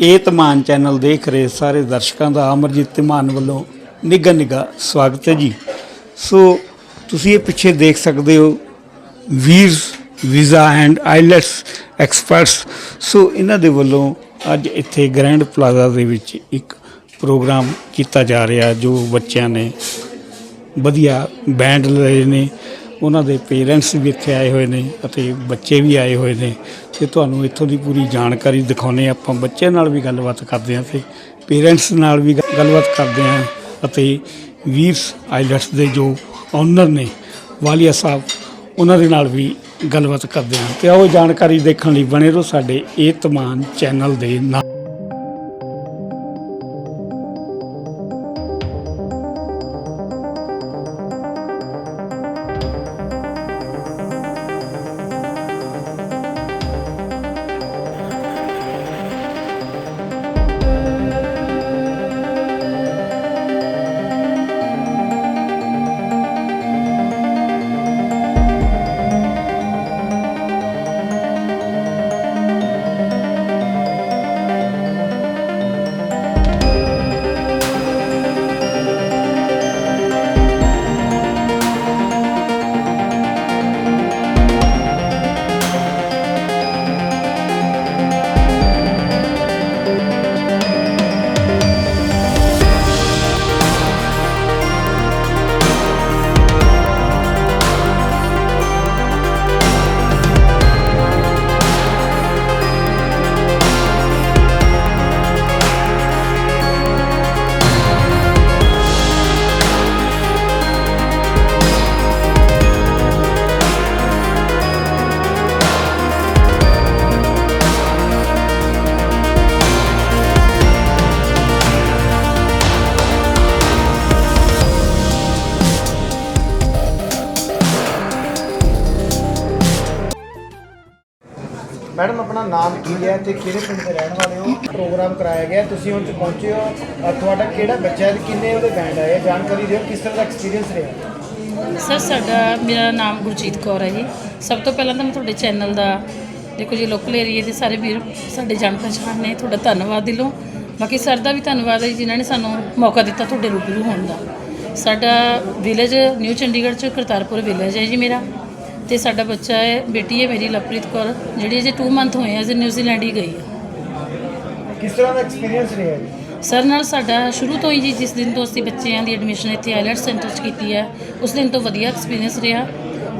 ਇਹ ਧਮਾਨ ਚੈਨਲ ਦੇਖ ਰਹੇ ਸਾਰੇ ਦਰਸ਼ਕਾਂ ਦਾ ਅਮਰਜੀਤ ਧਮਾਨ ਵੱਲੋਂ ਨਿੱਘਾ ਨਿੱਘਾ ਸਵਾਗਤ ਹੈ ਜੀ। ਸੋ ਤੁਸੀਂ ਇਹ ਪਿੱਛੇ ਦੇਖ ਸਕਦੇ ਹੋ Veers, visa and IELTS experts. So ਇਹਨਾਂ ਦੇ ਵੱਲੋਂ ਅੱਜ ਇੱਥੇ ਗ੍ਰੈਂਡ ਪਲਾਜ਼ਾ ਦੇ ਵਿੱਚ ਇੱਕ ਪ੍ਰੋਗਰਾਮ ਕੀਤਾ ਜਾ ਰਿਹਾ ਜੋ ਬੱਚਿਆਂ ਨੇ ਵਧੀਆ ਬੈਂਡ ਲਏ ਨੇ। ਉਹਨਾਂ ਦੇ ਪੇਰੈਂਟਸ ਵੀ ਇੱਥੇ ਆਏ ਹੋਏ ਨੇ ਅਤੇ ਬੱਚੇ ਵੀ ਆਏ ਹੋਏ ਨੇ ਤੇ ਤੁਹਾਨੂੰ ਇੱਥੋਂ ਦੀ ਪੂਰੀ ਜਾਣਕਾਰੀ ਦਿਖਾਉਨੇ ਆਪਾਂ ਬੱਚਿਆਂ ਨਾਲ ਵੀ ਗੱਲਬਾਤ ਕਰਦੇ ਹਾਂ ਤੇ ਪੇਰੈਂਟਸ ਨਾਲ ਵੀ ਗੱਲਬਾਤ ਕਰਦੇ ਹਾਂ ਅਤੇ ਵੀਰਸ ਆਈਲਟਸ ਦੇ ਜੋ ਓਨਰ ਨੇ, ਵਾਲੀਆ ਸਾਹਿਬ, ਉਹਨਾਂ ਦੇ ਨਾਲ ਵੀ ਗੱਲਬਾਤ ਕਰਦੇ ਹਾਂ। ਤੇ ਆਓ ਜਾਣਕਾਰੀ ਦੇਖਣ ਲਈ ਬਣੇ ਰਹੋ ਸਾਡੇ ਇਹ ਤਮਾਨ ਚੈਨਲ ਦੇ ਨਾਲ। ਨਾਮ ਕੀ ਹੈ ਤੇ ਕਿਹੜੇ ਪਿੰਡ ਦੇ ਰਹਿਣ ਵਾਲੇ ਹੋ? ਪ੍ਰੋਗਰਾਮ ਕਰਾਇਆ ਗਿਆ। ਤੁਸੀਂ ਹੁਣ ਪਹੁੰਚੇ ਹੋ। ਅ, ਤੁਹਾਡਾ ਕਿਹੜਾ ਬੱਚਾ ਹੈ ਤੇ ਕਿੰਨੇ ਉਹਦੇ ਬੈਂਡ ਆਏ? ਆ? ਜਾਣਕਾਰੀ ਦਿਓ ਕਿਸ ਤਰ੍ਹਾਂ ਦਾ ਐਕਸਪੀਰੀਅੰਸ ਰਿਹਾ? ਸਰ ਸਾਡਾ ਮੇਰਾ ਨਾਮ ਗੁਰਜੀਤ ਕੌਰ ਹੈ ਜੀ। ਸਭ ਤੋਂ ਪਹਿਲਾਂ ਤਾਂ ਮੈਂ ਤੁਹਾਡੇ ਚੈਨਲ ਦਾ ਦੇਖੋ ਜੀ ਲੋਕਲ ਏਰੀਏ ਦੇ ਸਾਰੇ ਵੀਰ ਸਾਡੇ ਜਾਣ ਪਛਾਣ ਨੇ। ਤੁਹਾਡਾ ਧੰਨਵਾਦ ਦਿਲੋਂ। ਬਾਕੀ ਸਰ ਦਾ ਵੀ ਧੰਨਵਾਦ ਹੈ ਜੀ, ਜਿਨ੍ਹਾਂ ਨੇ ਸਾਨੂੰ ਮੌਕਾ ਦਿੱਤਾ ਤੁਹਾਡੇ ਰੂਬਰੂ ਹੋਣ ਦਾ। ਸਾਡਾ ਵਿਲੇਜ ਨਿਊ ਚੰਡੀਗੜ੍ਹ ਚ ਕਰਤਾਰਪੁਰ ਵਿਲੇਜ ਹੈ ਜੀ ਮੇਰਾ। ਤੇ ਸਾਡਾ ਬੱਚਾ ਹੈ ਬੇਟੀ ਹੈ ਮੇਰੀ ਲਵਪ੍ਰੀਤ ਕੌਰ ਜਿਹੜੀ ਅਜੇ 2 ਮੰਥ ਹੋਏ ਆ ਜੀ ਨਿਊਜ਼ੀਲੈਂਡ ਹੀ ਗਈ ਹੈ ਕਿਸ ਤਰ੍ਹਾਂ ਦਾ ਐਕਸਪੀਰੀਅੰਸ ਰਿਹਾ ਜੀ? ਸਰ ਨਾਲ ਸਾਡਾ ਸ਼ੁਰੂ ਤੋਂ ਹੀ ਜੀ ਜਿਸ ਦਿਨ ਤੋਂ ਅਸੀਂ ਬੱਚਿਆਂ ਦੀ ਐਡਮਿਸ਼ਨ ਇੱਥੇ ਆਈਲੈਟ ਸੈਂਟਰ 'ਚ ਕੀਤੀ ਹੈ ਉਸ ਦਿਨ ਤੋਂ ਵਧੀਆ ਐਕਸਪੀਰੀਅੰਸ ਰਿਹਾ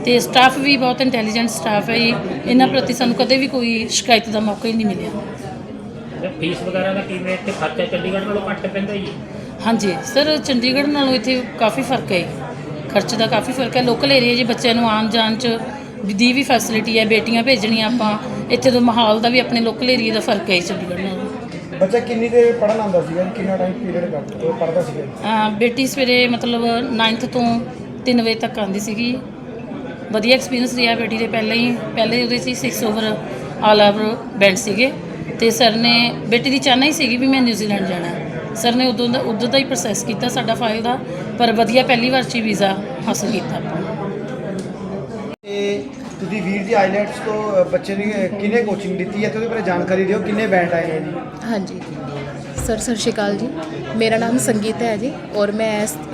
ਤੇ ਸਟਾਫ ਵੀ ਬਹੁਤ ਇੰਟੈਲੀਜੈਂਟ ਸਟਾਫ ਹੈ ਜੀ। ਇਹਨਾਂ ਪ੍ਰਤੀ ਸਾਨੂੰ ਕਦੇ ਵੀ ਕੋਈ ਸ਼ਿਕਾਇਤ ਦਾ ਮੌਕਾ ਹੀ ਨਹੀਂ ਮਿਲਿਆ। ਫੀਸ ਵਗੈਰਾ ਦਾ ਕਿਵੇਂ ਇੱਥੇ ਖਰਚਾ ਚੰਡੀਗੜ੍ਹ ਨਾਲੋਂ ਘੱਟ ਪੈਂਦਾ ਜੀ? ਹਾਂਜੀ ਸਰ ਚੰਡੀਗੜ੍ਹ ਨਾਲੋਂ ਇੱਥੇ ਕਾਫੀ ਫ਼ਰਕ ਹੈ ਖਰਚ ਦਾ ਕਾਫੀ ਫ਼ਰਕ ਹੈ। ਲੋਕਲ ਏਰੀਆ 'ਚ ਬੱਚਿਆਂ ਨੂੰ ਆਉਣ ਜਾਣ 'ਚ ਦੀ ਵੀ ਫੈਸਿਲਿਟੀ ਹੈ ਬੇਟੀਆਂ ਭੇਜਣੀਆਂ ਆਪਾਂ। ਇੱਥੇ ਤੋਂ ਮਾਹੌਲ ਦਾ ਵੀ ਆਪਣੇ ਲੋਕਲ ਏਰੀਆ ਦਾ ਫ਼ਰਕ ਹੈ ਚੰਡੀਗੜ੍ਹ ਨਾਲੋਂ। ਬੱਚਾ ਕਿੰਨੀ ਦੇਰ ਪੜਨ ਆਉਂਦਾ ਸੀਗਾ? ਕਿੰਨਾ ਟਾਈਮ ਪੀਰੀਅਡ ਕਰਦਾ ਉਹ ਪੜਦਾ ਸੀਗਾ? ਬੇਟੀ ਸਵੇਰੇ ਮਤਲਬ 9th ਤੋਂ 3 ਵਜੇ ਤੱਕ ਆਉਂਦੀ ਸੀਗੀ। ਵਧੀਆ ਐਕਸਪੀਰੀਅੰਸ ਰਿਹਾ ਬੇਟੀ ਦੇ ਪਹਿਲਾਂ ਹੀ। ਪਹਿਲੇ ਉਹਦੇ ਸੀ 6 ਓਵਰ ਆਲ ਓਵਰ ਬੈਂਡ ਸੀਗੇ। ਤੇ ਸਰ ਨੇ ਬੇਟੀ ਦੀ ਚਾਹਨਾ ਹੀ ਸੀਗੀ ਵੀ ਮੈਂ ਨਿਊਜ਼ੀਲੈਂਡ ਜਾਣਾ। ਸਰ ਨੇ ਉਦੋਂ ਦਾ ਉਦੋਂ ਦਾ ਹੀ ਪ੍ਰੋਸੈਸ ਕੀਤਾ ਸਾਡਾ ਫਾਈਲ ਦਾ ਪਰ ਵਧੀਆ ਪਹਿਲੀ ਵਾਰ 'ਚ ਹੀ ਵੀਜ਼ਾ ਹਾਸਲ ਕੀਤਾ ਆਪਾਂ ਤੇ ਤੁਸੀਂ ਵੀਰ ਜੀ ਆਈਲੈਟਸ ਤੋਂ ਅ, ਬੱਚੇ ਦੀ ਅ, ਕਿਹਨੇ ਕੋਚਿੰਗ ਲਿੱਤੀ ਹੈ ਤੇ ਉਹਦੇ ਬਾਰੇ ਜਾਣਕਾਰੀ ਦਿਓ ਕਿੰਨੇ ਬੈਂਡ ਆਏ ਹੈ ਜੀ ਹਾਂਜੀ सर सत श्रीकाल जी मेरा नाम संगीता है जी और मैं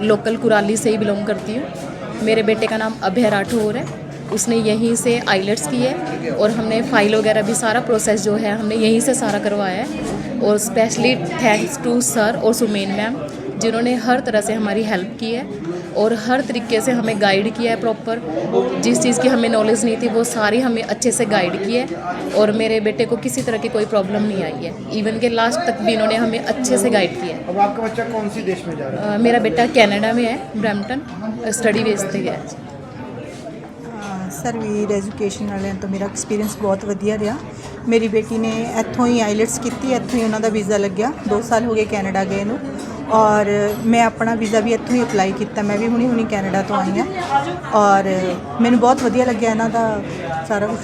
लोकल कुराली से ही बिलोंग करती हूँ मेरे बेटे का नाम अभय राठौर है उसने यहीं से आइलेट्स की है और हमने फ़ाइल वगैरह भी सारा प्रोसेस जो है हमने यहीं से सारा करवाया है। और स्पेशली थैंक्स टू सर और सुमेन मैम जिन्होंने हर तरह से हमारी हेल्प की है और हर तरीके से हमें गाइड किया है प्रॉपर जिस चीज़ की हमें नॉलेज नहीं थी वो सारी हमें अच्छे से गाइड की है और मेरे बेटे को किसी तरह की कोई प्रॉब्लम नहीं आई है। इवन के लास्ट तक भी इन्होंने हमें अच्छे से गाइड किया है। अब आपका बच्चा कौन सी देश में जा रहा है? मेरा बेटा कनाडा में है ब्रैम्पटन स्टडी बेस पे गया है। ਸਰ ਵੀਰ ਐਜੂਕੇਸ਼ਨ ਵਾਲਿਆਂ ਤੋਂ ਮੇਰਾ ਐਕਸਪੀਰੀਅੰਸ ਬਹੁਤ ਵਧੀਆ ਰਿਹਾ। ਮੇਰੀ ਬੇਟੀ ਨੇ ਇੱਥੋਂ ਹੀ ਆਈਲੈਟਸ ਕੀਤੀ ਇੱਥੋਂ ਹੀ ਉਹਨਾਂ ਦਾ ਵੀਜ਼ਾ ਲੱਗਿਆ। 2 ਸਾਲ ਹੋ ਗਏ ਕੈਨੇਡਾ ਗਏ ਨੂੰ। ਔਰ ਮੈਂ ਆਪਣਾ ਵੀਜ਼ਾ ਵੀ ਇੱਥੋਂ ਹੀ ਅਪਲਾਈ ਕੀਤਾ। ਮੈਂ ਵੀ ਹੁਣੀ ਹੁਣੀ ਕੈਨੇਡਾ ਤੋਂ ਆਈ ਹਾਂ। ਔਰ ਮੈਨੂੰ ਬਹੁਤ ਵਧੀਆ ਲੱਗਿਆ ਇਹਨਾਂ ਦਾ ਸਾਰਾ ਕੁਝ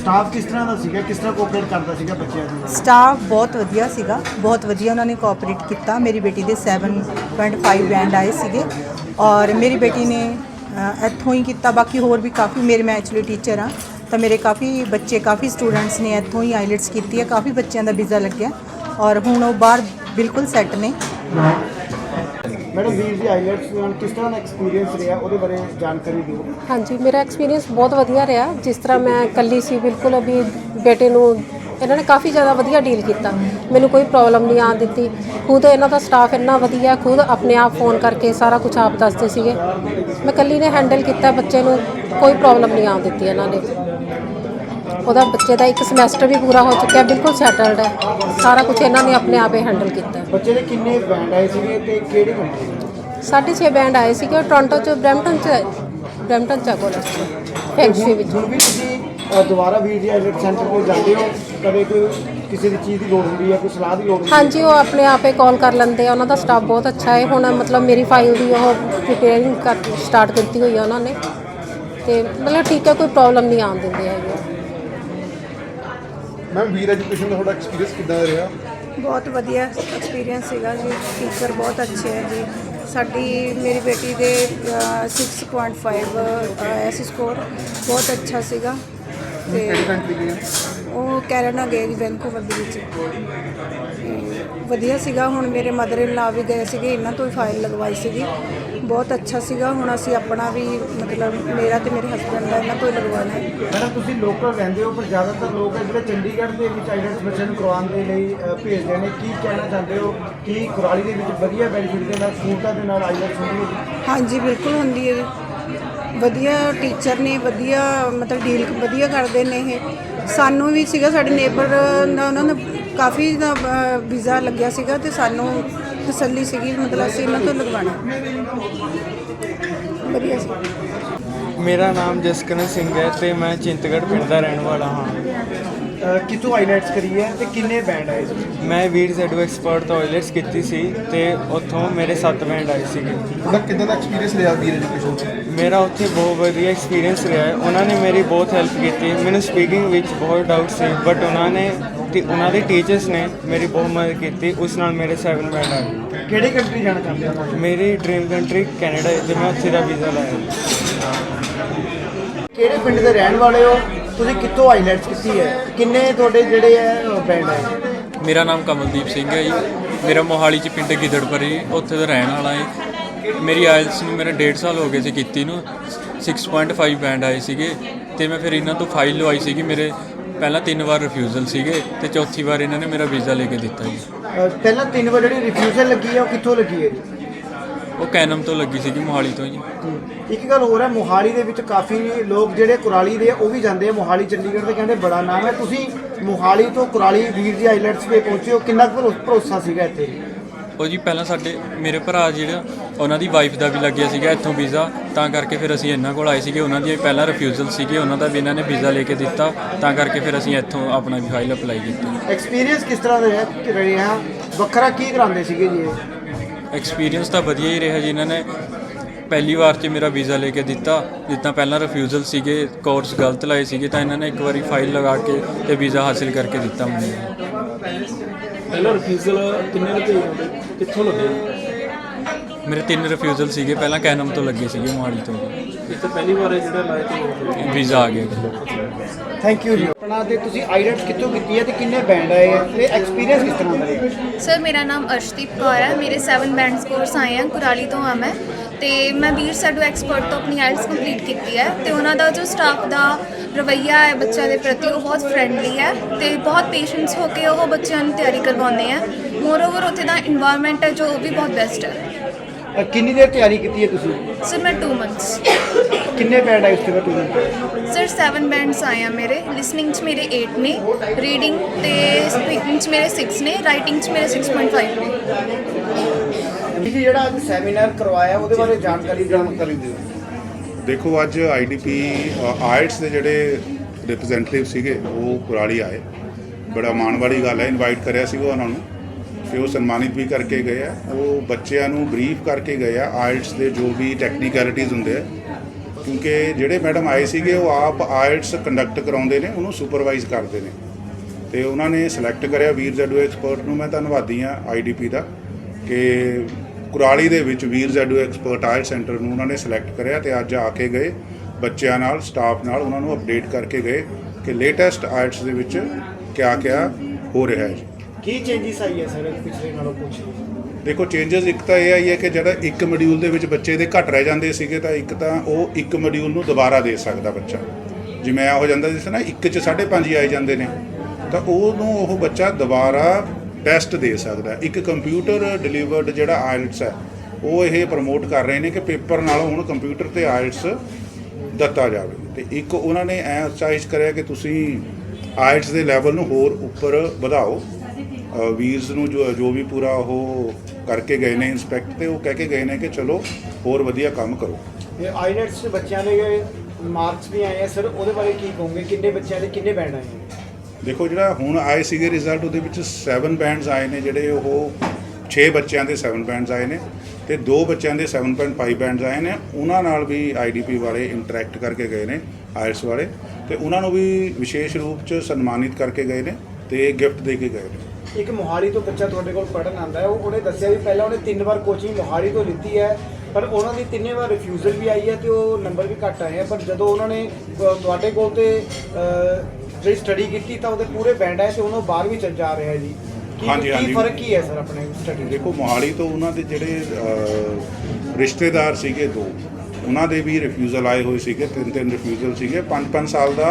ਸਟਾਫ ਕਿਸ ਤਰ੍ਹਾਂ ਦਾ ਸੀਗਾ? ਕਿਸ ਤਰ੍ਹਾਂ ਕੋਆਪਰੇਟ ਕਰਦਾ ਸੀਗਾ ਬੱਚਿਆਂ ਦੀ? ਸਟਾਫ ਬਹੁਤ ਵਧੀਆ ਸੀਗਾ। ਬਹੁਤ ਵਧੀਆ ਉਹਨਾਂ ਨੇ ਕੋਆਪਰੇਟ ਕੀਤਾ। ਮੇਰੀ ਬੇਟੀ ਦੇ 7.5 ਬੈਂਡ ਆਏ ਸੀਗੇ। ਔਰ ਮੇਰੀ ਬੇਟੀ ਨੇ ਇੱਥੋਂ ਹੀ ਕੀਤਾ। ਬਾਕੀ ਹੋਰ ਵੀ ਕਾਫੀ ਮੇਰੇ ਮੈਂ ਐਕਚੁਅਲੀ ਟੀਚਰ ਆ ਤਾਂ ਮੇਰੇ ਕਾਫੀ ਬੱਚੇ ਕਾਫੀ ਸਟੂਡੈਂਟਸ ਨੇ ਇੱਥੋਂ ਹੀ ਆਈਲੈਟਸ ਕੀਤੀ ਹੈ। ਕਾਫੀ ਬੱਚਿਆਂ ਦਾ ਵੀਜ਼ਾ ਲੱਗਿਆ। ਔਰ ਹੁਣ ਉਹ ਬਾਹਰ ਬਿਲਕੁਲ ਸੈੱਟ ਨੇ। ਮੈਡਮ ਵੀਰ ਦੀ ਆਈਲੈਟਸ ਨਾਲ ਕਿਸ ਤਰ੍ਹਾਂ ਦਾ ਐਕਸਪੀਰੀਅੰਸ ਰਿਹਾ? ਉਹਦੇ ਬਾਰੇ ਜਾਣਕਾਰੀ ਦਿਓ। ਹਾਂਜੀ ਮੇਰਾ ਐਕਸਪੀਰੀਅੰਸ ਬਹੁਤ ਵਧੀਆ ਰਿਹਾ। ਜਿਸ ਤਰ੍ਹਾਂ ਮੈਂ ਇਕੱਲੀ ਸੀ ਬਿਲਕੁਲ ਅਭੀ ਬੇਟੇ ਨੂੰ ਇਹਨਾਂ ਨੇ ਕਾਫੀ ਜ਼ਿਆਦਾ ਵਧੀਆ ਡੀਲ ਕੀਤਾ। ਮੈਨੂੰ ਕੋਈ ਪ੍ਰੋਬਲਮ ਨਹੀਂ ਆਉਣ ਦਿੱਤੀ। ਖੁਦ ਇਹਨਾਂ ਦਾ ਸਟਾਫ ਇੰਨਾ ਵਧੀਆ ਖੁਦ ਆਪਣੇ ਆਪ ਫੋਨ ਕਰਕੇ ਸਾਰਾ ਕੁਝ ਆਪ ਦੱਸਦੇ ਸੀਗੇ। ਮੈਂ ਇਕੱਲੀ ਨੇ ਹੈਂਡਲ ਕੀਤਾ ਬੱਚੇ ਨੂੰ ਕੋਈ ਪ੍ਰੋਬਲਮ ਨਹੀਂ ਆਉਣ ਦਿੱਤੀ ਇਹਨਾਂ ਨੇ। ਉਹਦਾ ਬੱਚੇ ਦਾ ਇੱਕ ਸਮੈਸਟਰ ਵੀ ਪੂਰਾ ਹੋ ਚੁੱਕਿਆ ਬਿਲਕੁਲ ਸੈਟਲਡ ਹੈ। ਸਾਰਾ ਕੁਝ ਇਹਨਾਂ ਨੇ ਆਪਣੇ ਆਪ ਹੀ ਹੈਂਡਲ ਕੀਤਾ। ਬੱਚੇ ਦੇ ਕਿੰਨੇ ਬੈਂਡ ਆਏ ਸੀਗੇ ਤੇ ਕਿਹੜੀ ਕੰਟਰੀ ਸਾਢੇ ਛੇ ਬੈਂਡ ਆਏ ਸੀਗੇ ਟੋਰਾਂਟੋ ਚ ਬਰੈਂਪਟਨ ਚ ਬਰੈਂਪਟਨ ਚ ਕੋਲਜ ਫੈਕਟਰੀ ਵਿੱਚ। ਹੁਣ ਵੀ ਤੁਸੀਂ ਦੁਬਾਰਾ ਵੀਰ ਦੀ ਆਈਲੈਟ ਸੈਂਟਰ ਕੋਲ ਜਾਂਦੇ ਹੋ ਕਦੇ ਕੋਈ ਕਿਸੇ ਦੀ ਚੀਜ਼ ਦੀ ਲੋੜ ਹੁੰਦੀ ਹੈ ਕੋਈ ਸਲਾਹ ਦੀ ਲੋੜ ਹੁੰਦੀ ਹੈ? ਹਾਂਜੀ ਉਹ ਆਪਣੇ ਆਪੇ ਕਾਲ ਕਰ ਲੈਂਦੇ ਆ ਉਹਨਾਂ ਦਾ ਸਟਾਫ ਬਹੁਤ ਅੱਛਾ ਹੈ। ਹੁਣ ਮਤਲਬ ਮੇਰੀ ਫਾਈਲ ਦੀ ਉਹ ਪ੍ਰੀਪੇਅਰਿੰਗ ਕਰ ਸਟਾਰਟ ਕੀਤੀ ਹੋਈ ਆ ਉਹਨਾਂ ਨੇ। ਤੇ ਮਤਲਬ ਠੀਕ ਹੈ ਕੋਈ ਪ੍ਰੋਬਲਮ ਨਹੀਂ ਆਉਣ ਦਿੰਦੇ ਹੈਗੇ। ਮੈਮ ਵੀਰ ਐਜੂਕੇਸ਼ਨ ਦਾ ਤੁਹਾਡਾ ਐਕਸਪੀਰੀਅੰਸ ਕਿੱਦਾਂ ਦਾ ਰਿਹਾ? ਬਹੁਤ ਵਧੀਆ ਐਕਸਪੀਰੀਅੰਸ ਸੀਗਾ ਜੀ। ਟੀਚਰ ਬਹੁਤ ਅੱਛੇ ਹੈ ਜੀ। ਸਾਡੀ ਮੇਰੀ ਬੇਟੀ ਦੇ ਅ, 6.5 ਆਇਆ ਸੀ ਸਕੋਰ ਬਹੁਤ ਅੱਛਾ ਸੀਗਾ। ਤੇ ਕਿਹੜੀ ਕੰਟਰੀ ਗਏ ਉਹ ਕੈਨੇਡਾ ਗਏ ਜੀ ਵੈਨਕੂਵਰ ਦੇ ਵਿੱਚ। ਤੇ ਵਧੀਆ ਸੀਗਾ ਹੁਣ ਮੇਰੇ ਮਦਰ ਇਨ ਲਾ ਵੀ ਗਏ ਸੀਗੇ ਇਹਨਾਂ ਤੋਂ ਹੀ ਫਾਈਲ ਲਗਵਾਈ ਸੀਗੀ। ਬਹੁਤ ਅੱਛਾ ਸੀਗਾ ਹੁਣ ਅਸੀਂ ਆਪਣਾ ਵੀ ਮਤਲਬ ਮੇਰਾ ਤੇ ਮੇਰੇ ਹਸਬੰਡ ਦਾ ਇਹਨਾਂ ਤੋਂ ਹੀ ਲਗਵਾਉਣਾ ਹੈ। ਮੈਡਮ ਤੁਸੀਂ ਲੋਕਲ ਰਹਿੰਦੇ ਹੋ ਪਰ ਜ਼ਿਆਦਾਤਰ ਲੋਕ ਹੈ ਜਿਹੜੇ ਚੰਡੀਗੜ੍ਹ ਦੇ ਵਿੱਚ ਆਈਲੈਟਸ ਬੱਚਿਆਂ ਨੂੰ ਕਰਵਾਉਣ ਦੇ ਲਈ ਅ, ਭੇਜਦੇ ਨੇ। ਕੀ ਕਹਿਣਾ ਚਾਹੁੰਦੇ ਹੋ? ਕਿ ਕੁਰਾਲੀ ਦੇ ਵਿੱਚ ਵਧੀਆ ਬੈਨੀਫਿਟ ਦੇ ਨਾਲ ਸਹੂਲਤਾਂ ਦੇ ਨਾਲ ਆਈਲੈਟਸ ਹੁੰਦੀ ਹੈ ਹਾਂਜੀ ਬਿਲਕੁਲ ਹੁੰਦੀ ਹੈ ਜੀ। ਵਧੀਆ ਟੀਚਰ ਨੇ ਵਧੀਆ, ਮਤਲਬ ਡੀਲ ਵਧੀਆ ਕਰਦੇ ਨੇ ਇਹ। ਸਾਨੂੰ ਵੀ ਸੀਗਾ, ਸਾਡੇ ਨੇਬਰ ਦਾ, ਉਹਨਾਂ ਦਾ ਕਾਫੀ ਦਾ ਵੀਜ਼ਾ ਲੱਗਿਆ ਸੀਗਾ ਤੇ ਸਾਨੂੰ ਤਸੱਲੀ ਸੀਗੀ, ਮਤਲਬ ਅਸੀਂ ਇਹਨਾਂ ਤੋਂ ਲਗਵਾਉਣਾ। ਵਧੀਆ ਸੀ। ਮੇਰਾ ਨਾਮ ਜਸਕਰਨ ਸਿੰਘ ਹੈ ਤੇ ਮੈਂ ਚਿੰਤਗੜ੍ਹ ਪਿੰਡ ਦਾ ਰਹਿਣ ਵਾਲਾ ਹਾਂ। ਅ, ਕਿੱਥੋਂ ਆਈਲੈਟਸ ਕਰੀ ਹੈ ਤੇ ਕਿੰਨੇ ਬੈਂਡ ਆਏ ਸੀ? ਮੈਂ ਵੀਰ ਜ਼ੈਡੂ ਐਕਸਪਰਟ ਤੋਂ ਆਇਲਟਸ ਕੀਤੀ ਸੀ ਤੇ ਉੱਥੋਂ ਮੇਰੇ 7 ਬੈਂਡ ਆਏ ਸੀਗੇ। ਤੁਹਾਡਾ ਕਿੱਦਾਂ ਦਾ ਐਕਸਪੀਰੀਅੰਸ ਰਿਹਾ ਵੀਰ ਐਜੂਕੇਸ਼ਨ 'ਚ? ਮੇਰਾ ਉੱਥੇ ਬਹੁਤ ਵਧੀਆ ਐਕਸਪੀਰੀਅੰਸ ਰਿਹਾ ਹੈ। ਉਹਨਾਂ ਨੇ ਮੇਰੀ ਬਹੁਤ ਹੈਲਪ ਕੀਤੀ। ਮੈਨੂੰ ਸਪੀਕਿੰਗ ਵਿੱਚ ਬਹੁਤ ਡਾਊਟ ਸੀ ਬਟ ਉਹਨਾਂ ਨੇ ਤੇ ਉਹਨਾਂ ਦੇ ਟੀਚਰਸ ਨੇ ਮੇਰੀ ਬਹੁਤ ਮਦਦ ਕੀਤੀ। ਉਸ ਨਾਲ ਮੇਰੇ 7 ਬੈਂਡ ਆ ਗਏ ਕਿਹੜੀ ਕੰਟਰੀ ਜਾਣਾ ਚਾਹੁੰਦੇ ਹੋ? ਮੇਰੀ ਡ੍ਰੀਮ ਕੰਟਰੀ ਕੈਨੇਡਾ ਹੈ ਤੇ ਮੈਂ ਉੱਥੇ ਦਾ ਵੀਜ਼ਾ ਲਾਇਆ। ਕਿਹੜੇ ਪਿੰਡ ਦੇ ਰਹਿਣ ਵਾਲੇ ਹੋ? ਤੁਸੀਂ ਕਿੱਥੋਂ ਆਈਲੈਟਸ ਕੀਤੀ ਹੈ? ਕਿੰਨੇ ਤੁਹਾਡੇ ਜਿਹੜੇ ਹੈ ਬੈਂਡ ਆਏ ਮੇਰਾ ਨਾਮ ਕਮਲਦੀਪ ਸਿੰਘ ਹੈ ਜੀ। ਮੇਰਾ ਮੋਹਾਲੀ ਚ ਪਿੰਡ ਗਿੱਦੜਪਰੀ ਉੱਥੇ ਦਾ ਰਹਿਣ ਵਾਲਾ ਹੈ ਮੇਰੀ ਆਇਲਸ ਨੂੰ ਮੇਰਾ 1.5 ਸਾਲ ਹੋ ਗਏ ਸੀ ਕੀਤੀ ਨੂੰ। 6.5 ਬੈਂਡ ਆਏ ਸੀਗੇ ਤੇ ਮੈਂ ਫਿਰ ਇਹਨਾਂ ਤੋਂ ਫਾਈਲ ਲਵਾਈ ਸੀਗੀ। ਮੇਰੇ ਪਹਿਲਾਂ ਤਿੰਨ ਵਾਰ ਰਿਫਿਊਜ਼ਲ ਸੀਗੇ ਤੇ ਚੌਥੀ ਵਾਰ ਇਹਨਾਂ ਨੇ ਮੇਰਾ ਵੀਜ਼ਾ ਲੈ ਕੇ ਦਿੱਤਾ ਜੀ। ਪਹਿਲਾਂ ਤਿੰਨ ਵਾਰ ਜਿਹੜੀ ਰਿਫਿਊਜ਼ਲ ਲੱਗੀ ਹੈ ਉਹ ਕਿੱਥੋਂ ਲੱਗੀ ਹੈ ਜੀ? ਉਹ ਕੈਨਮ ਤੋਂ ਲੱਗੀ ਸੀਗੀ ਮੋਹਾਲੀ ਤੋਂ ਜੀ। ਇੱਕ ਗੱਲ ਹੋਰ ਹੈ ਮੋਹਾਲੀ ਦੇ ਵਿੱਚ ਕਾਫੀ ਲੋਕ ਜਿਹੜੇ ਕੁਰਾਲੀ ਦੇ ਆ, ਉਹ ਵੀ ਜਾਂਦੇ ਆ। ਮੋਹਾਲੀ ਚੰਡੀਗੜ੍ਹ ਦੇ ਕਹਿੰਦੇ ਬੜਾ ਨਾਮ ਹੈ। ਤੁਸੀਂ ਮੋਹਾਲੀ ਤੋਂ ਕੁਰਾਲੀ ਵੀਰ ਦੀ ਆਈਲੈਟਸ ਤੇ ਪਹੁੰਚੇ ਹੋ। ਕਿੰਨਾ ਕੁ ਭਰੋ- ਭਰੋਸਾ ਸੀਗਾ ਇੱਥੇ? ਉਹ ਜੀ ਪਹਿਲਾਂ ਸਾਡੇ ਮੇਰੇ ਭਰਾ ਜਿਹੜਾ ਉਹਨਾਂ ਦੀ ਵਾਈਫ ਦਾ ਵੀ ਲੱਗਿਆ ਸੀਗਾ ਇੱਥੋਂ ਵੀਜ਼ਾ। ਤਾਂ ਕਰਕੇ ਫਿਰ ਅਸੀਂ ਇਹਨਾਂ ਕੋਲ ਆਏ ਸੀਗੇ। ਉਹਨਾਂ ਦੀ ਪਹਿਲਾਂ ਰਿਫਿਊਜ਼ਲ ਸੀਗੀ। ਉਹਨਾਂ ਦਾ ਵੀ ਇਹਨਾਂ ਨੇ ਵੀਜ਼ਾ ਲੈ ਕੇ ਦਿੱਤਾ। ਤਾਂ ਕਰਕੇ ਫਿਰ ਅਸੀਂ ਇੱਥੋਂ ਆਪਣਾ ਵੀ ਫਾਈਲ ਅਪਲਾਈ ਕੀਤੀ। ਐਕਸਪੀਰੀਅੰਸ ਕਿਸ ਤਰ੍ਹਾਂ ਦਾ ਰਿਹਾ ਕਿ ਰਿਹਾ ਵੱਖਰਾ ਕੀ ਕਰਾਉਂਦੇ ਸੀਗੇ ਜੀ ਇਹ? ਐਕਸਪੀਰੀਅੰਸ ਤਾਂ ਵਧੀਆ ਹੀ ਰਿਹਾ ਜੀ ਇਹਨਾਂ ਨੇ। ਪਹਿਲੀ ਵਾਰ 'ਚ ਮੇਰਾ ਵੀਜ਼ਾ ਲੈ ਕੇ ਦਿੱਤਾ। ਜਿੱਦਾਂ ਪਹਿਲਾਂ ਰਿਫਿਊਜ਼ਲ ਸੀਗੇ ਕੋਰਸ ਗਲਤ ਲਾਏ ਸੀਗੇ ਤਾਂ ਇਹਨਾਂ ਨੇ ਇੱਕ ਵਾਰੀ ਫਾਈਲ ਲਗਾ ਕੇ ਤੇ ਵੀਜ਼ਾ ਹਾਸਿਲ ਕਰਕੇ ਦਿੱਤਾ ਮੈਨੂੰ। ਪਹਿਲਾਂ ਰਿਫਿਊਜ਼ਲ ਕਿੰਨੇ ਜਾਂਦੇ ਕਿੱਥੋਂ ਲੱਗੇ? ਮੇਰੇ ਤਿੰਨ ਰਿਫਿਊਜ਼ਲ ਸੀਗੇ ਪਹਿਲਾਂ ਕੈਨਮ ਤੋਂ ਲੱਗੇ ਸੀਗੇ ਮੋਹਾਲੀ ਤੋਂ। ਇੱਥੇ ਪਹਿਲੀ ਵਾਰ ਇਹ ਜਿਹੜਾ ਲਾਇਆ ਤੇ ਵੀਜ਼ਾ ਆ ਗਿਆ। ਥੈਂਕ ਯੂ ਜੀ ਆਪਣਾ ਤੁਸੀਂ ਆਈਲੈਟਸ ਕਿੱਥੋਂ ਕੀਤੀ ਹੈ ਤੇ ਕਿੰਨੇ ਬੈਂਡ ਆਏ ਆ ਤੇ ਐਕਸਪੀਰੀਅੰਸ ਕਿਸ ਤਰ੍ਹਾਂ ਦਾ ਰਿਹਾ? ਸਰ ਮੇਰਾ ਨਾਮ ਅਰਸ਼ਦੀਪ ਕੌਰ ਹੈ। ਮੇਰੇ 7 ਬੈਂਡਸ ਕੋਰਸ ਆਏ ਆ ਕੁਰਾਲੀ ਤੋਂ ਆ ਮੈਂ। ਤੇ ਮੈਂ ਵੀਰ ਸਾਡੂ ਐਕਸਪਰਟ ਤੋਂ ਆਪਣੀ ਆਈਲਸ ਕੰਪਲੀਟ ਕੀਤੀ ਹੈ। ਤੇ ਉਹਨਾਂ ਦਾ ਜੋ ਸਟਾਫ ਦਾ ਰਵਈਆ ਹੈ ਬੱਚਿਆਂ ਦੇ ਪ੍ਰਤੀ, ਉਹ ਬਹੁਤ ਫਰੈਂਡਲੀ ਹੈ। ਤੇ ਬਹੁਤ ਪੇਸ਼ੈਂਸ ਹੋ ਕੇ ਉਹ ਬੱਚਿਆਂ ਨੂੰ ਤਿਆਰੀ ਕਰਵਾਉਂਦੇ ਆ ਮੋਰ ਓਵਰ ਉੱਥੇ ਦਾ এনवायरमेंट ਹੈ ਜੋ ਉਹ ਵੀ ਬਹੁਤ ਬੈਸਟ ਹੈ। ਅ, ਕਿੰਨੀ ਦੇਰ ਤਿਆਰੀ ਕੀਤੀ ਹੈ ਤੁਸੀਂ? ਸਰ ਮੈਂ 2 ਮੰਥਸ ਕਿੰਨੇ ਬੈਂਡ ਆਏ ਉਸ ਤੇ ਤੁਸੀਂ ਸਰ 7 ਬੈਂਡਸ ਆਏ ਆ ਮੇਰੇ। ਲਿਸਨਿੰਗ 'ਚ ਮੇਰੇ 8 ਨੇ ਰੀਡਿੰਗ ਤੇ ਸਪੀਕਿੰਗ 'ਚ ਮੇਰੇ 6 ਨੇ ਰਾਈਟਿੰਗ 'ਚ ਮੇਰੇ 6.5 ਨੇ। ਤੁਸੀਂ ਜਿਹੜਾ ਅੱਜ ਸੈਮੀਨਾਰ ਕਰਵਾਇਆ ਉਹਦੇ ਬਾਰੇ ਜਾਣਕਾਰੀ ਜਾਣਕਾਰੀ ਦਿਓ? ਦੇਖੋ ਅੱਜ ਆਈਡੀਪੀ ਆਇਟਸ ਦੇ ਜਿਹੜੇ ਰਿਪਰੈਜ਼ੈਂਟੇਟਿਵ ਸੀਗੇ ਉਹ ਕੁਰਾਲੀ ਆਏ। ਬੜਾ ਮਾਣ ਵਾਲੀ ਗੱਲ ਹੈ ਇਨਵਾਈਟ ਕਰਿਆ ਸੀਗਾ ਉਹਨਾਂ ਨੂੰ। ਤੇ ਉਹ ਸਨਮਾਨਿਤ ਵੀ ਕਰਕੇ ਗਏ ਆ। ਉਹ ਬੱਚਿਆਂ ਨੂੰ ਬਰੀਫ ਕਰਕੇ ਗਏ ਆ ਆਇਟਸ ਦੇ ਜੋ ਵੀ ਟੈਕਨੀਕੈਲਿਟੀਜ਼ ਹੁੰਦੇ ਆ। ਕਿਉਂਕਿ ਜਿਹੜੇ ਮੈਡਮ ਆਏ ਸੀਗੇ, ਉਹ ਆਪ ਆਇਟਸ ਕੰਡਕਟ ਕਰਾਉਂਦੇ ਨੇ, ਉਹਨੂੰ ਸੁਪਰਵਾਈਜ਼ ਕਰਦੇ ਨੇ। ਤੇ ਉਹਨਾਂ ਨੇ ਸਿਲੈਕਟ ਕਰਿਆ ਵੀਰ ਜ਼ੈਡੂ ਐਕਸਪਰਟ ਨੂੰ, ਮੈਂ ਧੰਨਵਾਦੀ ਆ ਆਈਡੀਪੀ ਦਾ, ਕਿ ਕੁਰਾਲੀ ਦੇ ਵਿੱਚ ਵੀਰ ਜ਼ੈਡੂ ਐਕਸਪਰਟ ਆਇਲ ਸੈਂਟਰ ਨੂੰ ਉਹਨਾਂ ਨੇ ਸਿਲੈਕਟ ਕਰਿਆ ਤੇ ਅੱਜ ਆ ਕੇ ਗਏ, ਬੱਚਿਆਂ ਨਾਲ ਸਟਾਫ ਨਾਲ ਉਹਨਾਂ ਨੂੰ ਅਪਡੇਟ ਕਰਕੇ ਗਏ ਕਿ ਲੇਟੈਸਟ ਆਇਟਸ ਦੇ ਵਿੱਚ ਕਿਆ ਕਿਆ ਹੋ ਰਿਹਾ ਹੈ ਕੀ ਚੇਂਜਸ ਆਈ ਹੈ ਸਰ ਪਿਛਲੇ ਨਾਲੋਂ ਕੁਝ ਦੇਖੋ ਚੇਂਜਸ ਇੱਕ ਤਾਂ ਇਹ ਆਈ ਹੈ ਕਿ ਜਿਹੜਾ ਇੱਕ ਮੋਡਿਊਲ ਦੇ ਵਿੱਚ ਬੱਚੇ ਦੇ ਘੱਟ ਰਹਿ ਜਾਂਦੇ ਸੀਗੇ, ਤਾਂ ਇੱਕ ਤਾਂ ਉਹ ਇੱਕ ਮੋਡਿਊਲ ਨੂੰ ਦੁਬਾਰਾ ਦੇ ਸਕਦਾ ਬੱਚਾ। ਜਿਵੇਂ ਆ ਹੋ ਜਾਂਦਾ ਜਿਸ ਨਾ, ਇੱਕ ਚ 5.5 ਹੀ ਆਏ ਜਾਂਦੇ ਨੇ। ਤਾਂ ਉਹਨੂੰ ਉਹ ਬੱਚਾ ਦੁਬਾਰਾ ਟੈਸਟ ਦੇ ਸਕਦਾ। ਇੱਕ ਕੰਪਿਊਟਰ ਡਿਲੀਵਰਡ ਜਿਹੜਾ ਆਇਲਟਸ ਹੈ, ਉਹ ਇਹ ਪ੍ਰਮੋਟ ਕਰ ਰਹੇ ਨੇ ਕਿ ਪੇਪਰ ਨਾਲੋਂ ਹੁਣ ਕੰਪਿਊਟਰ ਤੇ ਆਇਲਟਸ ਦਿੱਤਾ ਜਾਵੇ। ਤੇ ਇੱਕ ਉਹਨਾਂ ਨੇ ਐ ਉਤਸ਼ਾਹਿਤ ਕਰਿਆ ਕਿ ਤੁਸੀਂ ਆਇਲਟਸ ਦੇ ਲੈਵਲ ਨੂੰ ਹੋਰ ਉੱਪਰ ਵਧਾਓ। ਵੀਰਸ ਨੂੰ ਜੋ ਜੋ ਵੀ ਪੂਰਾ ਉਹ ਕਰਕੇ ਗਏ ਨੇ ਇਨਸਪੈਕਟ ਤੇ ਉਹ ਕਹਿ ਕੇ ਗਏ ਨੇ ਕਿ ਚਲੋ ਹੋਰ ਵਧੀਆ ਕੰਮ ਕਰੋ। ਇਹ ਆਈਲੈਟਸ ਬੱਚਿਆਂ ਦੇ ਮਾਰਕਸ ਵੀ ਆਏ ਆ। ਸਰ ਉਹਦੇ ਬਾਰੇ ਕੀ ਕਹੋਗੇ? ਕਿੰਨੇ ਬੱਚਿਆਂ ਦੇ ਕਿੰਨੇ ਬੈਂਡ ਆਏ ਨੇ? ਦੇਖੋ ਜਿਹੜਾ ਹੁਣ ਆਏ ਸੀਗੇ ਰਿਜ਼ਲਟ ਉਹਦੇ ਵਿੱਚ 7 ਬੈਂਡਸ ਆਏ ਨੇ ਜਿਹੜੇ ਉਹ 6 ਬੱਚਿਆਂ ਦੇ 7 ਬੈਂਡਸ ਆਏ ਨੇ ਤੇ 2 ਬੱਚਿਆਂ ਦੇ 7.5 ਬੈਂਡਸ ਆਏ ਨੇ। ਉਹਨਾਂ ਨਾਲ ਵੀ ਆਈਡੀਪੀ ਵਾਲੇ ਇੰਟਰੈਕਟ ਕਰਕੇ ਗਏ ਨੇ ਆਇਲਸ ਵਾਲੇ ਤੇ ਉਹਨਾਂ ਨੂੰ ਵੀ ਵਿਸ਼ੇਸ਼ ਰੂਪ 'ਚ ਸਨਮਾਨਿਤ ਕਰਕੇ ਗਏ ਨੇ ਤੇ ਗਿਫਟ ਦੇ ਕੇ ਗਏ ਨੇ। ਇੱਕ ਮੋਹਾਲੀ ਤੋਂ ਬੱਚਾ ਤੁਹਾਡੇ ਕੋਲ ਪੜਨ ਆਂਦਾ ਹੈ ਉਹ ਉਹਨੇ ਦੱਸਿਆ ਵੀ ਪਹਿਲਾਂ ਉਹਨੇ ਤਿੰਨ ਵਾਰ ਕੋਚਿੰਗ ਮੋਹਾਲੀ ਤੋਂ ਲਿੱਤੀ ਹੈ ਪਰ ਉਹਨਾਂ ਦੀ ਤਿੰਨੇ ਵਾਰ ਰਿਫਿਊਜ਼ਲ ਵੀ ਆਈ ਹੈ ਤੇ ਉਹ ਨੰਬਰ ਵੀ ਘੱਟ ਆਏ ਆ ਪਰ ਜਦੋਂ ਉਹਨਾਂ ਨੇ ਅ, ਤੁਹਾਡੇ ਕੋਲ ਤੇ ਅ, ਜਿਹੜੀ ਸਟੱਡੀ ਕੀਤੀ ਤਾਂ ਉਹਦੇ ਪੂਰੇ ਬੈਂਡ ਆਏ ਤੇ ਉਹਨੂੰ ਬਾਹਰ ਵੀ ਚੱਲ ਜਾ ਰਿਹਾ ਜੀ ਹਾਂਜੀ, ਕੀ ਹਾਂਜੀ। ਫ਼ਰਕ ਕੀ ਹੈ ਸਰ ਆਪਣੇ ਸਟੱਡੀ ਦੇਖੋ ਮੋਹਾਲੀ ਤੋਂ ਉਹਨਾਂ ਦੇ ਜਿਹੜੇ ਅਹ, ਰਿਸ਼ਤੇਦਾਰ ਸੀਗੇ ਦੋ ਉਹਨਾਂ ਦੇ ਵੀ ਰਿਫਿਊਜ਼ਲ ਆਏ ਹੋਏ ਸੀਗੇ ਤਿੰਨ ਤਿੰਨ ਰਿਫਿਊਜ਼ਲ ਸੀਗੇ ਪੰਜ ਪੰਜ ਸਾਲ ਦਾ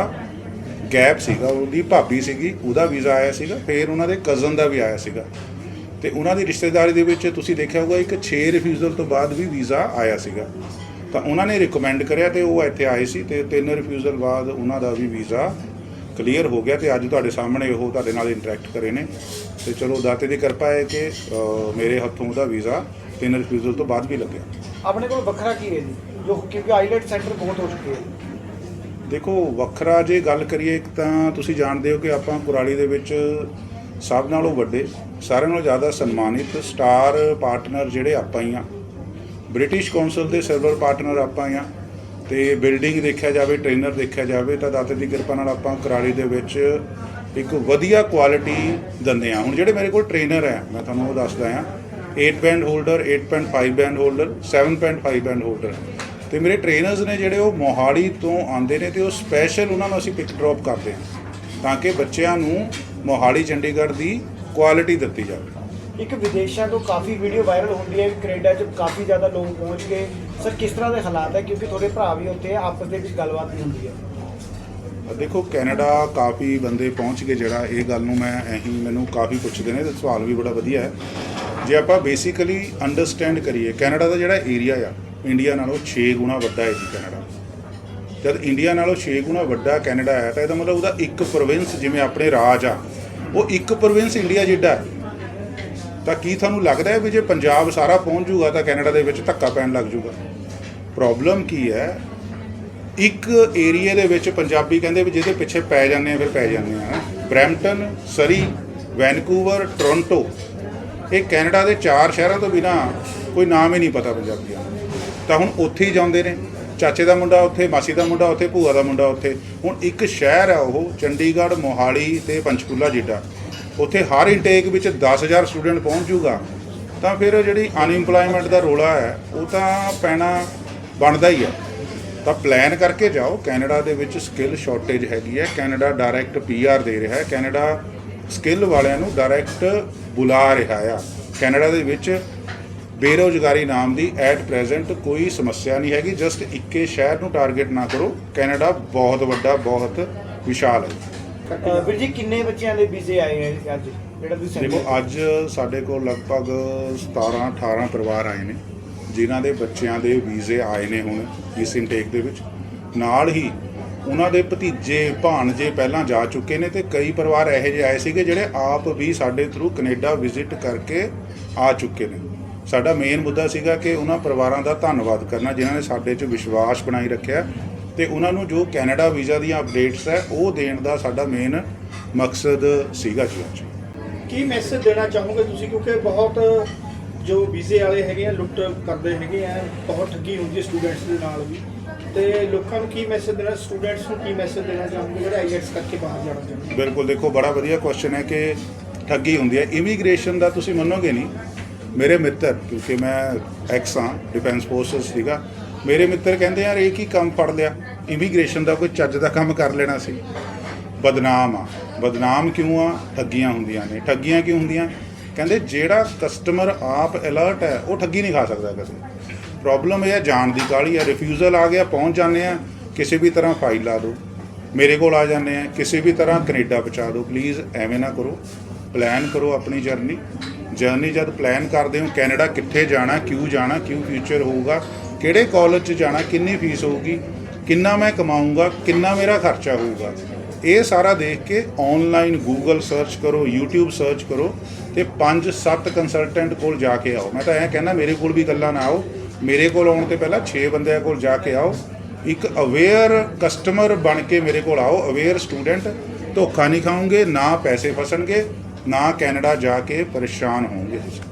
ਗੈਪ ਸੀਗਾ, ਉਹਦੀ ਭਾਬੀ ਸੀਗੀ, ਉਹਦਾ ਵੀਜ਼ਾ ਆਇਆ ਸੀਗਾ, ਫਿਰ ਉਹਨਾਂ ਦੇ ਕਜ਼ਨ ਦਾ ਵੀ ਆਇਆ ਸੀਗਾ। ਤੇ ਉਹਨਾਂ ਦੀ ਰਿਸ਼ਤੇਦਾਰੀ ਦੇ ਵਿੱਚ ਤੁਸੀਂ ਦੇਖਿਆ ਹੋਊਗਾ, ਇੱਕ 6 ਰਿਫਿਊਜ਼ਲ ਤੋਂ ਬਾਅਦ ਵੀ ਵੀਜ਼ਾ ਆਇਆ ਸੀਗਾ। ਤਾਂ ਉਹਨਾਂ ਨੇ ਰਿਕਮੈਂਡ ਕਰਿਆ ਤੇ ਉਹ ਇੱਥੇ ਆਏ ਸੀ ਤੇ ਤਿੰਨ ਰਿਫਿਊਜ਼ਲ ਬਾਅਦ ਉਹਨਾਂ ਦਾ ਵੀ ਵੀਜ਼ਾ ਕਲੀਅਰ ਹੋ ਗਿਆ ਤੇ ਅੱਜ ਤੁਹਾਡੇ ਸਾਹਮਣੇ ਉਹ ਤੁਹਾਡੇ ਨਾਲ ਇੰਟਰੈਕਟ ਕਰੇ ਨੇ। ਤੇ ਚਲੋ, ਦਾਤੇ ਦੀ ਕਿਰਪਾ ਹੈ ਕਿ ਮੇਰੇ ਹੱਥੋਂ ਉਹਦਾ ਵੀਜ਼ਾ ਤਿੰਨ ਰਿਫਿਊਜ਼ਲ ਤੋਂ ਬਾਅਦ ਵੀ ਲੱਗਿਆ। ਆਪਣੇ ਕੋਲ ਵੱਖਰਾ ਕੀ ਹੈ ਜੀ? ਜੋ ਕਿਉਂਕਿ ਆਈਲੈਟ ਸੈਂਟਰ ਬਹੁਤ ਹੋ ਚੁੱਕੇ ਹੈ। ਦੇਖੋ, ਵੱਖਰਾ ਜੇ ਗੱਲ ਕਰੀਏ ਇੱਕ ਤਾਂ ਤੁਸੀਂ ਜਾਣਦੇ ਹੋ ਕਿ ਆਪਾਂ ਕੁਰਾਲੀ ਦੇ ਵਿੱਚ ਸਭ ਨਾਲੋਂ ਵੱਡੇ, ਸਾਰਿਆਂ ਨਾਲੋਂ ਜ਼ਿਆਦਾ ਸਨਮਾਨਿਤ ਸਟਾਰ ਪਾਰਟਨਰ ਜਿਹੜੇ ਆਪਾਂ ਹੀ ਆ। ਬ੍ਰਿਟਿਸ਼ ਕੌਂਸਲ ਦੇ ਸਿਲਵਰ ਪਾਰਟਨਰ ਆਪਾਂ ਹੀ ਆ ਤੇ ਬਿਲਡਿੰਗ ਦੇਖਿਆ ਜਾਵੇ, ਟ੍ਰੇਨਰ ਦੇਖਿਆ ਜਾਵੇ, ਤਾਂ ਦਾਤੇ ਦੀ ਕਿਰਪਾ ਨਾਲ ਆਪਾਂ ਕੁਰਾਲੀ ਦੇ ਵਿੱਚ ਇੱਕ ਵਧੀਆ ਕੁਆਲਿਟੀ ਦਿੰਦੇ ਆ। ਹੁਣ ਜਿਹੜੇ ਮੇਰੇ ਕੋਲ ਟ੍ਰੇਨਰ ਹੈ ਮੈਂ ਤੁਹਾਨੂੰ ਉਹ ਦੱਸਦਾ ਆ 8 band holder 8.5 band holder 7.5 band holder ਤੇ ਮੇਰੇ ਟ੍ਰੇਨਰਸ ਨੇ ਜਿਹੜੇ ਉਹ ਮੋਹਾਲੀ ਤੋਂ ਆਉਂਦੇ ਨੇ ਤੇ ਉਹ ਸਪੈਸ਼ਲ ਉਹਨਾਂ ਨੂੰ ਅਸੀਂ ਪਿਕ ਡ੍ਰੌਪ ਕਰਦੇ ਹਾਂ ਤਾਂ ਕਿ ਬੱਚਿਆਂ ਨੂੰ ਮੋਹਾਲੀ ਚੰਡੀਗੜ੍ਹ ਦੀ ਕੁਆਲਿਟੀ ਦਿੱਤੀ ਜਾਵੇ। ਇੱਕ ਵਿਦੇਸ਼ਾਂ ਤੋਂ ਕਾਫੀ ਵੀਡੀਓ ਵਾਇਰਲ ਹੁੰਦੀ ਹੈ ਕੈਨੇਡਾ 'ਚ ਕਾਫੀ ਜ਼ਿਆਦਾ ਲੋਕ ਪਹੁੰਚ ਗਏ ਸਰ ਕਿਸ ਤਰ੍ਹਾਂ ਦੇ ਹਾਲਾਤ ਹੈ? ਕਿਉਂਕਿ ਤੁਹਾਡੇ ਭਰਾ ਵੀ ਉੱਥੇ ਆ, ਆਪਸ ਦੇ ਵਿੱਚ ਗੱਲਬਾਤ ਵੀ ਹੁੰਦੀ ਹੈ। ਦੇਖੋ ਕੈਨੇਡਾ ਕਾਫੀ ਬੰਦੇ ਪਹੁੰਚ ਗਏ ਜਿਹੜਾ ਇਹ ਗੱਲ ਨੂੰ ਮੈਂ ਇਹੀ ਮੈਨੂੰ ਕਾਫੀ ਪੁੱਛਦੇ ਨੇ ਤੇ ਸਵਾਲ ਵੀ ਬੜਾ ਵਧੀਆ ਹੈ। ਜੇ ਆਪਾਂ ਬੇਸਿਕਲੀ ਅੰਡਰਸਟੈਂਡ ਕਰੀਏ ਕੈਨੇਡਾ ਦਾ ਜਿਹੜਾ ਏਰੀਆ ਆ ਇੰਡੀਆ ਨਾਲੋਂ 6 ਗੁਣਾ ਵੱਡਾ ਹੈ ਜੀ ਕੈਨੇਡਾ। ਜਦ ਇੰਡੀਆ ਨਾਲੋਂ 6 ਗੁਣਾ ਵੱਡਾ ਕੈਨੇਡਾ ਹੈ, ਤਾਂ ਇਹਦਾ ਮਤਲਬ ਉਹਦਾ ਇੱਕ ਪ੍ਰੋਵਿੰਸ ਜਿਵੇਂ ਆਪਣੇ ਰਾਜ ਆ, ਉਹ ਇੱਕ ਪ੍ਰੋਵਿੰਸ ਇੰਡੀਆ ਜਿੱਡਾ ਤਾਂ ਕੀ ਤੁਹਾਨੂੰ ਲੱਗਦਾ ਹੈ ਵੀ ਜੇ ਪੰਜਾਬ ਸਾਰਾ ਪਹੁੰਚ ਜੂਗਾ ਤਾਂ ਕੈਨੇਡਾ ਦੇ ਵਿੱਚ ਧੱਕਾ ਪੈਣ ਲੱਗ ਜੂਗਾ ਪ੍ਰੋਬਲਮ ਕੀ ਹੈ? ਇੱਕ ਏਰੀਆ ਦੇ ਵਿੱਚ ਪੰਜਾਬੀ ਕਹਿੰਦੇ ਵੀ ਜਿਹਦੇ ਪਿੱਛੇ ਪੈ ਜਾਂਦੇ ਆ, ਫਿਰ ਪੈ ਜਾਂਦੇ ਆ। Brampton, Surrey, Vancouver, Toronto. ਇਹ ਕੈਨੇਡਾ ਦੇ ਚਾਰ ਸ਼ਹਿਰਾਂ ਤੋਂ ਬਿਨਾ ਕੋਈ ਨਾਮ ਹੀ ਨਹੀਂ ਪਤਾ ਪੰਜਾਬੀਆਂ ਨੂੰ। ਤਾਂ ਹੁਣ ਉੱਥੇ ਹੀ ਜਾਂਦੇ ਨੇ। ਚਾਚੇ ਦਾ ਮੁੰਡਾ ਉੱਥੇ, ਮਾਸੀ ਦਾ ਮੁੰਡਾ ਉੱਥੇ, ਭੂਆ ਦਾ ਮੁੰਡਾ ਉੱਥੇ। ਹੁਣ ਇੱਕ ਸ਼ਹਿਰ ਹੈ ਉਹ, ਚੰਡੀਗੜ੍ਹ, ਮੋਹਾਲੀ ਤੇ ਪੰਚਕੂਲਾ ਜਿੱਡਾ। ਉੱਥੇ ਹਰ ਇਨਟੇਕ ਵਿੱਚ 10000 ਸਟੂਡੈਂਟ ਪਹੁੰਚ ਜੂਗਾ। ਤਾਂ ਫਿਰ ਜਿਹੜੀ ਅਨਇੰਪਲੋਇਮੈਂਟ ਦਾ ਰੋਲਾ ਹੈ, ਉਹ ਤਾਂ ਪੈਣਾ ਬਣਦਾ ਹੀ ਹੈ ਤਾਂ ਪਲਾਨ ਕਰਕੇ ਜਾਓ, ਕੈਨੇਡਾ ਦੇ ਵਿੱਚ ਸਕਿੱਲ ਸ਼ਾਰਟੇਜ ਹੈਗੀ ਹੈ। ਕੈਨੇਡਾ ਡਾਇਰੈਕਟ ਪੀਆਰ ਦੇ ਰਿਹਾ ਹੈ। ਕੈਨੇਡਾ ਸਕਿੱਲ ਵਾਲਿਆਂ ਨੂੰ ਡਾਇਰੈਕਟ ਬੁਲਾ ਰਿਹਾ ਆ। ਕੈਨੇਡਾ ਦੇ ਵਿੱਚ ਬੇਰੋਜ਼ਗਾਰੀ ਨਾਮ ਦੀ ਐਟ ਪ੍ਰੈਜ਼ੈਂਟ ਕੋਈ ਸਮੱਸਿਆ ਨਹੀਂ ਹੈਗੀ ਜਸਟ ਇੱਕੇ ਸ਼ਹਿਰ ਨੂੰ ਟਾਰਗੇਟ ਨਾ ਕਰੋ। ਕੈਨੇਡਾ ਬਹੁਤ ਵੱਡਾ ਬਹੁਤ ਵਿਸ਼ਾਲ ਹੈ। ਵੀਰ ਜੀ ਕਿੰਨੇ ਬੱਚਿਆਂ ਦੇ ਵੀਜ਼ੇ ਆਏ ਹੈ ਅੱਜ? ਜਿਹੜਾ ਤੁਸੀਂ ਦੇਖੋ ਅੱਜ ਸਾਡੇ ਕੋਲ ਲਗਭਗ 17 18 ਪਰਿਵਾਰ ਆਏ ਨੇ ਜਿਨ੍ਹਾਂ ਦੇ ਬੱਚਿਆਂ ਦੇ ਵੀਜ਼ੇ ਆਏ ਨੇ ਹੁਣ ਇਸ ਇਨਟੇਕ ਦੇ ਵਿੱਚ। ਨਾਲ ਹੀ ਉਹਨਾਂ ਦੇ ਭਤੀਜੇ ਭਾਣਜੇ ਪਹਿਲਾਂ ਜਾ ਚੁੱਕੇ ਨੇ ਤੇ ਕਈ ਪਰਿਵਾਰ ਇਹੋ ਜਿਹੇ ਆਏ ਸੀਗੇ ਜਿਹੜੇ ਆਪ ਵੀ ਸਾਡੇ ਥਰੂ ਕੈਨੇਡਾ ਵਿਜ਼ਿਟ ਕਰਕੇ ਆ ਚੁੱਕੇ ਨੇ। ਸਾਡਾ ਮੇਨ ਮੁੱਦਾ ਸੀਗਾ ਕਿ ਉਹਨਾਂ ਪਰਿਵਾਰਾਂ ਦਾ ਧੰਨਵਾਦ ਕਰਨਾ ਜਿਨ੍ਹਾਂ ਨੇ ਸਾਡੇ 'ਚ ਵਿਸ਼ਵਾਸ ਬਣਾਈ ਰੱਖਿਆ ਤੇ ਉਹਨਾਂ ਨੂੰ ਜੋ ਕੈਨੇਡਾ ਵੀਜ਼ਾ ਦੀਆਂ ਅਪਡੇਟਸ ਹੈ ਉਹ ਦੇਣ ਦਾ ਸਾਡਾ ਮੇਨ ਮਕਸਦ ਸੀਗਾ ਜੀ ਅੱਜ। ਕੀ ਮੈਸੇਜ ਦੇਣਾ ਚਾਹੋਗੇ ਤੁਸੀਂ? ਕਿਉਂਕਿ ਬਹੁਤ ਜੋ ਵੀਜ਼ੇ ਵਾਲੇ ਹੈਗੇ ਆ ਲੁੱਟ ਕਰਦੇ ਹੈਗੇ ਆ ਬਹੁਤ ਠੱਗੀ ਹੁੰਦੀ ਹੈ ਸਟੂਡੈਂਟਸ ਦੇ ਨਾਲ ਵੀ। ਤੇ ਲੋਕਾਂ ਨੂੰ ਕੀ ਮੈਸੇਜ ਦੇਣਾ ਸਟੂਡੈਂਟਸ ਨੂੰ ਕੀ ਮੈਸੇਜ ਦੇਣਾ ਚਾਹੋਗੇ? ਜਿਹੜੇ ਆਈਐਲਟਸ ਕਰਕੇ ਬਾਹਰ ਜਾਣਾ ਚਾਹੁੰਦੇ? ਬਿਲਕੁਲ ਦੇਖੋ ਬੜਾ ਵਧੀਆ ਕੁਐਸਚਨ ਹੈ ਕਿ ਠੱਗੀ ਹੁੰਦੀ ਹੈ। ਇਮੀਗ੍ਰੇਸ਼ਨ ਦਾ ਤੁਸੀਂ ਮੰਨੋਗੇ ਨਹੀਂ ਮੇਰੇ ਮਿੱਤਰ, ਕਿਉਂਕਿ ਮੈਂ ਐਕਸ ਹਾਂ ਡਿਫੈਂਸ ਫੋਰਸਸ ਸੀਗਾ, ਮੇਰੇ ਮਿੱਤਰ ਕਹਿੰਦੇ ਯਾਰ ਇਹ ਕੀ ਕੰਮ ਫੜ ਲਿਆ? ਇਮੀਗ੍ਰੇਸ਼ਨ ਦਾ ਕੋਈ ਚੱਜ ਦਾ ਕੰਮ ਕਰ ਲੈਣਾ ਸੀ। ਬਦਨਾਮ ਆ। ਬਦਨਾਮ ਕਿਉਂ ਆ? ਠੱਗੀਆਂ ਹੁੰਦੀਆਂ ਨੇ। ਠੱਗੀਆਂ ਕਿਉਂ ਹੁੰਦੀਆਂ? ਕਹਿੰਦੇ ਜਿਹੜਾ ਕਸਟਮਰ ਆਪ ਅਲਰਟ ਹੈ, ਉਹ ਠੱਗੀ ਨਹੀਂ ਖਾ ਸਕਦਾ ਕਦੇ ਪ੍ਰੋਬਲਮ ਇਹ ਹੈ, ਜਾਣ ਦੀ ਕਾਹਲੀ ਹੈ। ਰਿਫਿਊਜ਼ਲ ਆ ਗਿਆ, ਪਹੁੰਚ ਜਾਂਦੇ ਆ। ਕਿਸੇ ਵੀ ਤਰ੍ਹਾਂ ਫਾਈਲ ਲਾ ਦਿਓ। ਮੇਰੇ ਕੋਲ ਆ ਜਾਂਦੇ ਆ। ਕਿਸੇ ਵੀ ਤਰ੍ਹਾਂ ਕੈਨੇਡਾ ਪਹੁੰਚਾ ਦਿਓ। ਪਲੀਜ਼ ਐਵੇਂ ਨਾ ਕਰੋ। ਪਲਾਨ ਕਰੋ ਆਪਣੀ ਜਰਨੀ ਜਰਨੀ ਜਦ ਪਲਾਨ ਕਰਦੇ ਹੋ, ਕੈਨੇਡਾ ਕਿੱਥੇ ਜਾਣਾ, ਕਿਉਂ ਜਾਣਾ, ਕਿਉਂ ਫਿਊਚਰ ਹੋਊਗਾ, ਕਿਹੜੇ ਕਾਲਜ 'ਚ ਜਾਣਾ, ਕਿੰਨੀ ਫੀਸ ਹੋਊਗੀ, ਕਿੰਨਾ ਮੈਂ ਕਮਾਊਂਗਾ, ਕਿੰਨਾ ਮੇਰਾ ਖਰਚਾ ਹੋਊਗਾ। ਇਹ ਸਾਰਾ ਦੇਖ ਕੇ ਆਨਲਾਈਨ ਗੂਗਲ ਸਰਚ ਕਰੋ, YouTube ਸਰਚ ਕਰੋ ਤੇ 5-7 ਕੰਸਲਟੈਂਟ ਕੋਲ ਜਾ ਕੇ ਆਓ। ਮੈਂ ਤਾਂ ਐਂ ਕਹਿੰਦਾ, ਮੇਰੇ ਕੋਲ ਵੀ ਗੱਲਾਂ ਨਾ ਆਓ। ਮੇਰੇ ਕੋਲ ਆਉਣ ਤੋਂ ਪਹਿਲਾਂ 6 ਬੰਦਿਆਂ ਕੋਲ ਜਾ ਕੇ ਆਓ। ਇੱਕ ਅਵੇਅਰ ਕਸਟਮਰ ਬਣ ਕੇ ਮੇਰੇ ਕੋਲ ਆਓ ਅਵੇਅਰ ਸਟੂਡੈਂਟ ਧੋਖਾ ਨਹੀਂ ਖਾਓਗੇ, ਨਾ ਪੈਸੇ ਫਸਣਗੇ। ਨਾ ਕੈਨੇਡਾ ਜਾ ਕੇ ਪਰੇਸ਼ਾਨ ਹੋਵੋਗੇ ਤੁਸੀਂ।